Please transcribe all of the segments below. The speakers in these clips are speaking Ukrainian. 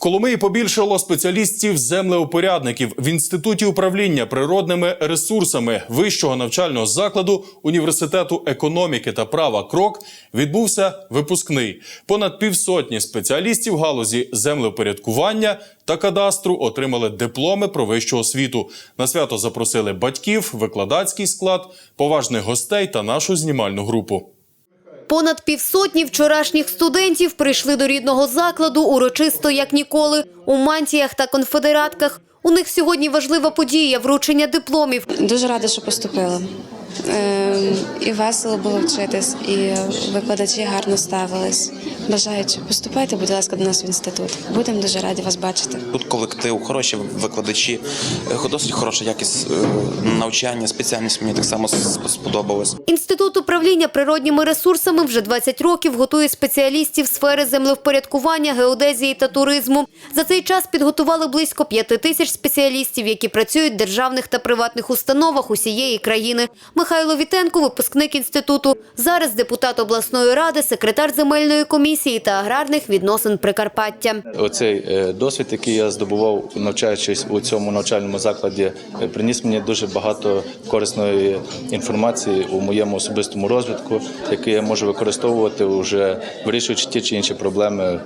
Коломиї побільшало спеціалістів землеупорядників в інституті управління природними ресурсами вищого навчального закладу університету економіки та права КРОК відбувся випускний. Понад півсотні спеціалістів галузі землеупорядкування та кадастру отримали дипломи про вищу освіту. На свято запросили батьків, викладацький склад, поважних гостей та нашу знімальну групу. Понад півсотні вчорашніх студентів прийшли до рідного закладу урочисто як ніколи у мантіях та конфедератках. У них сьогодні важлива подія вручення дипломів. Дуже рада, що поступила. Е, І весело було вчитись, і викладачі гарно ставились. Бажаючи, поступайте, будь ласка, до нас в інститут. Будемо дуже раді вас бачити. Тут колектив, хороші викладачі, е, досить хороша якість е, навчання, спеціальність мені так само сподобалась. Інститут управління природніми ресурсами вже 20 років готує спеціалістів сфери землевпорядкування, геодезії та туризму. За цей час підготували близько 5 тисяч спеціалістів, які працюють в державних та приватних установах усієї країни. Михайло Вітенко, випускник інституту, зараз депутат обласної ради, секретар земельної комісії та аграрних відносин Прикарпаття. Оцей е, досвід, який я здобував, навчаючись у цьому навчальному закладі, е, приніс мені дуже багато корисної інформації у моєму особистому розвитку, який я можу використовувати вже вирішуючи ті чи інші проблеми е,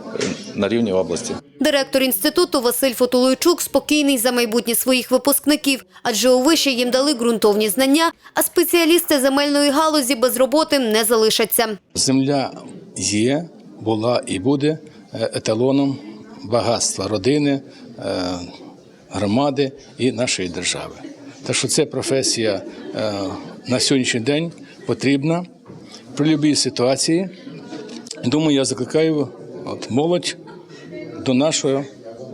на рівні області. Директор інституту Василь Фотулойчук спокійний за майбутнє своїх випускників, адже у виші їм дали ґрунтовні знання, а спеціалісти земельної галузі без роботи не залишаться. Земля є, була і буде е, еталоном багатства родини, е, громади і нашої держави. Так що ця професія е, на сьогоднішній день потрібна при будь-якій ситуації. Думаю, я закликаю от, молодь до нашого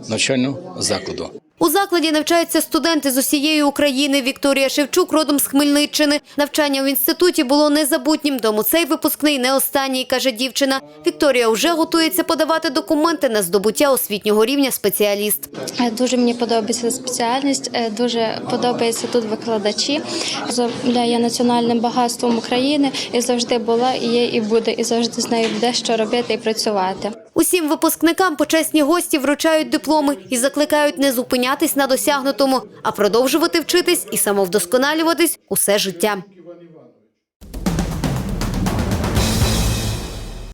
навчального закладу. У закладі навчаються студенти з усієї України. Вікторія Шевчук родом з Хмельниччини. Навчання в інституті було незабутнім, тому цей випускний не останній, каже дівчина. Вікторія вже готується подавати документи на здобуття освітнього рівня спеціаліст. Е, Дуже мені подобається спеціальність, е, дуже подобаються тут викладачі. Земля є національним багатством України і завжди була, і є, і буде, і завжди з нею буде що робити і працювати. Усім випускникам почесні гості вручають дипломи і закликають не зупинятись на досягнутому, а продовжувати вчитись і самовдосконалюватись усе життя.